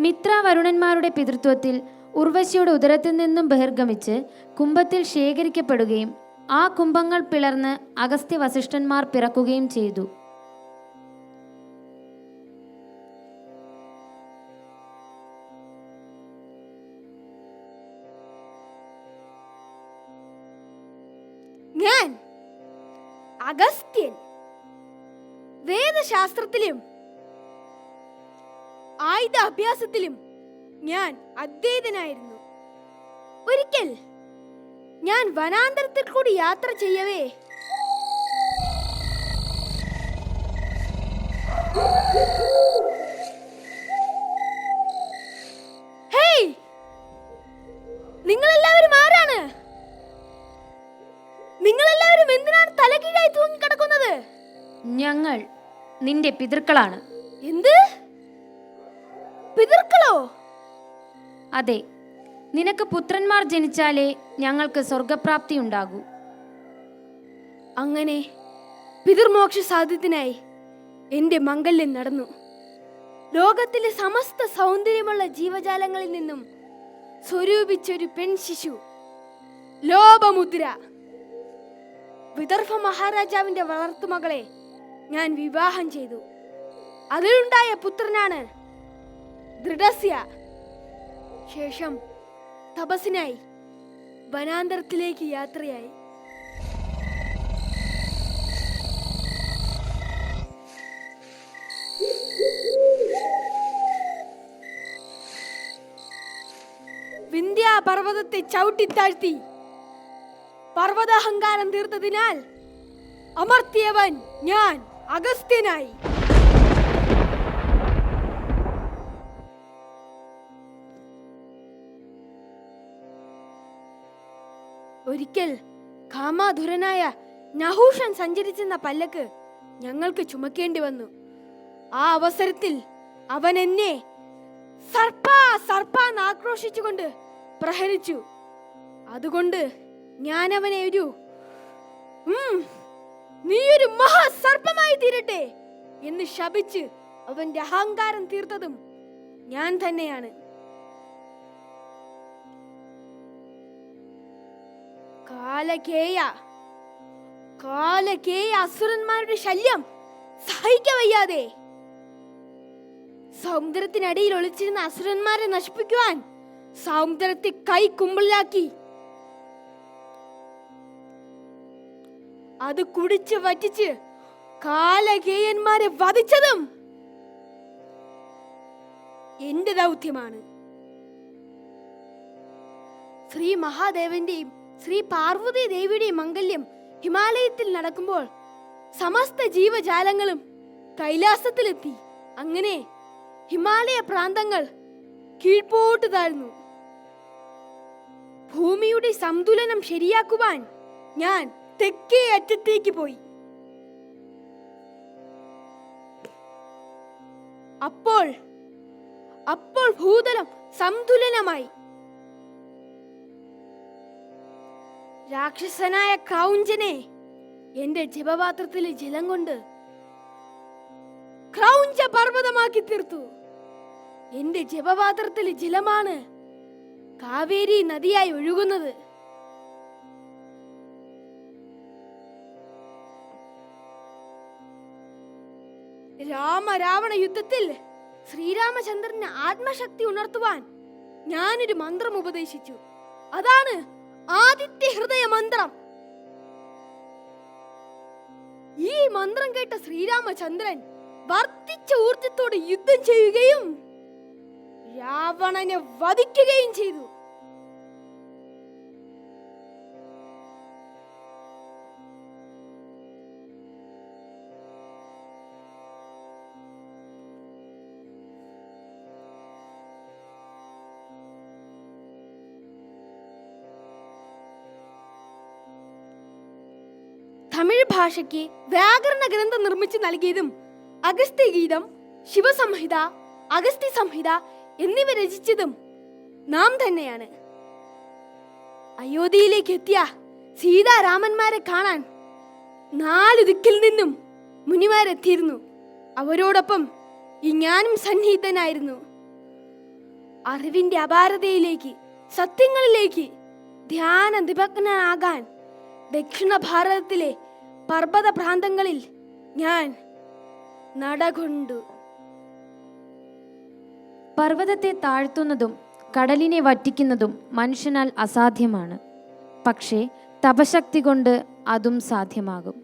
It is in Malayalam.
മിത്ര വരുണന്മാരുടെ പിതൃത്വത്തിൽ ഉർവശിയുടെ ഉദരത്തിൽ നിന്നും ബഹിർഗമിച്ച് കുംഭത്തിൽ ശേഖരിക്കപ്പെടുകയും ആ കുംഭങ്ങൾ പിളർന്ന് അഗസ്ത്യ വസിഷ്ഠന്മാർ പിറക്കുകയും ചെയ്തു. ഞാൻ അഗസ്ത്യൻ. വേദശാസ്ത്രത്തിലും ആയുധ അഭ്യാസത്തിലും ഞാൻ അദ്വൈതനായിരുന്നു. ഒരിക്കൽ ഞാൻ വനാന്തരത്തിൽ കൂടി യാത്ര ചെയ്യവേ. ഹേയ്! നിങ്ങളെല്ലാവരും ആരാണ്? നിങ്ങളെല്ലാവരും എന്തിനാണ് തലകീഴായി തൂങ്ങിക്കിടക്കുന്നത്? ഞങ്ങൾ നിന്റെ പിതൃക്കളാണ്. എന്ത്? പിതൃക്കളോ? അതെ നിനക്ക് പുത്രന്മാർ ജനിച്ചാലേ ഞങ്ങൾക്ക് സ്വർഗപ്രാപ്തി ഉണ്ടാകൂ. അങ്ങനെ പിതൃമോക്ഷ സാധ്യത്തിനായി എന്റെ മംഗല്യം നടന്നു. ലോകത്തിലെ സമസ്ത സൗന്ദര്യമുള്ള ജീവജാലങ്ങളിൽ നിന്നും സ്വരൂപിച്ചൊരു പെൺ ശിശു ലോപമുദ്ര. വിദർഭ മഹാരാജാവിന്റെ വളർത്തുമകളെ ഞാൻ വിവാഹം ചെയ്തു. അതിലുണ്ടായ പുത്രനാണ് ദൃഢസ്യ. ശേഷം തപസ്സിനായി വനാന്തരത്തിലേക്ക് യാത്രയായി. വിന്ധ്യാപർവതത്തെ ചവിട്ടിത്താഴ്ത്തി പർവതഹങ്കാരം തീർത്തതിനാൽ അമർത്തിയവൻ ഞാൻ അഗസ്ത്യനായി. ഒരിക്കൽ കാമാധുരനായ നഹൂഷൻ സഞ്ചരിച്ചെന്ന പല്ലക്ക് ഞങ്ങൾക്ക് ചുമക്കേണ്ടി വന്നു. ആ അവസരത്തിൽ അവൻ എന്നെ സർപ്പ സർപ്പ ആക്രോശിച്ചുകൊണ്ട് പ്രഹരിച്ചു. അതുകൊണ്ട് ഞാൻ അവനെ ഒരു നീ ഒരു മഹാസർപ്പമായി തീരട്ടെ എന്ന് ശപിച്ച് അവന്റെ അഹങ്കാരം തീർത്തതും ഞാൻ തന്നെയാണ്. കാലകേയ. കാലകേയ അസുരന്മാരുടെ ശല്യം. സഹിക്ക വയ്യാതെ. സമുദ്രത്തിനടിയിൽ ഒളിച്ചിരുന്ന അസുരന്മാരെ നശിപ്പിക്കുവാൻ സമുദ്രത്തെ കൈ കുമ്പിളിലാക്കി. അത് കുടിച്ച് വറ്റിച്ച് കാലകേയന്മാരെ വധിച്ചതും എന്റെ ദൗത്യമാണ്. ശ്രീ മഹാദേവന്റെയും ശ്രീ പാർവതി ദേവിയുടെ മംഗല്യം ഹിമാലയത്തിൽ നടക്കുമ്പോൾ സമസ്ത ജീവജാലങ്ങളും കൈലാസത്തിലെത്തി. അങ്ങനെ ഹിമാലയ പ്രാന്തങ്ങൾ കീഴ്പോട്ട് താഴ്ന്നു. ഭൂമിയുടെ സന്തുലനം ശരിയാക്കുവാൻ ഞാൻ തെക്കേ അറ്റത്തേക്ക് പോയി. അപ്പോൾ അപ്പോൾ ഭൂതലം സന്തുലനമായി. രാക്ഷസനായ ക്രൗഞ്ചനെ എന്റെ ജപപാത്രത്തിലെ ജലം കൊണ്ട് ക്രൗഞ്ച പർവതമാക്കി തീർത്തു. എന്റെ ജപപാത്രത്തിലെ ജലമാണ് കാവേരി നദിയായി ഒഴുകുന്നത്. രാമരാവണ യുദ്ധത്തിൽ ശ്രീരാമചന്ദ്രന് ആത്മശക്തി ഉണർത്തുവാൻ ഞാനൊരു മന്ത്രം ഉപദേശിച്ചു. അതാണ് ആദിത്യ ഹൃദയ മന്ത്രം. ഈ മന്ത്രം കേട്ട ശ്രീരാമചന്ദ്രൻ വർദ്ധിച്ച ഊർജത്തോടെ യുദ്ധം ചെയ്യുകയും രാവണനെ വധിക്കുകയും ചെയ്തു. തമിഴ് ഭാഷയ്ക്ക് വ്യാകരണ ഗ്രന്ഥം നിർമ്മിച്ച് നൽകിയതും അഗസ്ത്യ ഗീതം ശിവസംഹിത അഗസ്ത്യ സംഹിത എന്നിവ രചിച്ചതും നാം തന്നെയാണ്. അയോധ്യയിലേക്ക് എത്തിയ സീതാരാമന്മാരെ കാണാൻ നാല് ദിക്കിൽ നിന്നും മുനിമാരെത്തിയിരുന്നു. അവരോടൊപ്പം ഈ ഞാനും സന്നിഹിതനായിരുന്നു. അറിവിന്റെ അപാരതയിലേക്ക് സത്യങ്ങളിലേക്ക് ധ്യാന നിപഗ്നാകാൻ ദക്ഷിണ ഭാരതത്തിലെ പർവത പ്രാന്തങ്ങളിൽ ഞാൻ നടകൊണ്ടു. പർവതത്തെ താഴ്ത്തുന്നതും കടലിനെ വറ്റിക്കുന്നതും മനുഷ്യനാൽ അസാധ്യമാണ്. പക്ഷേ തപശക്തി കൊണ്ട് അതും സാധ്യമാകും.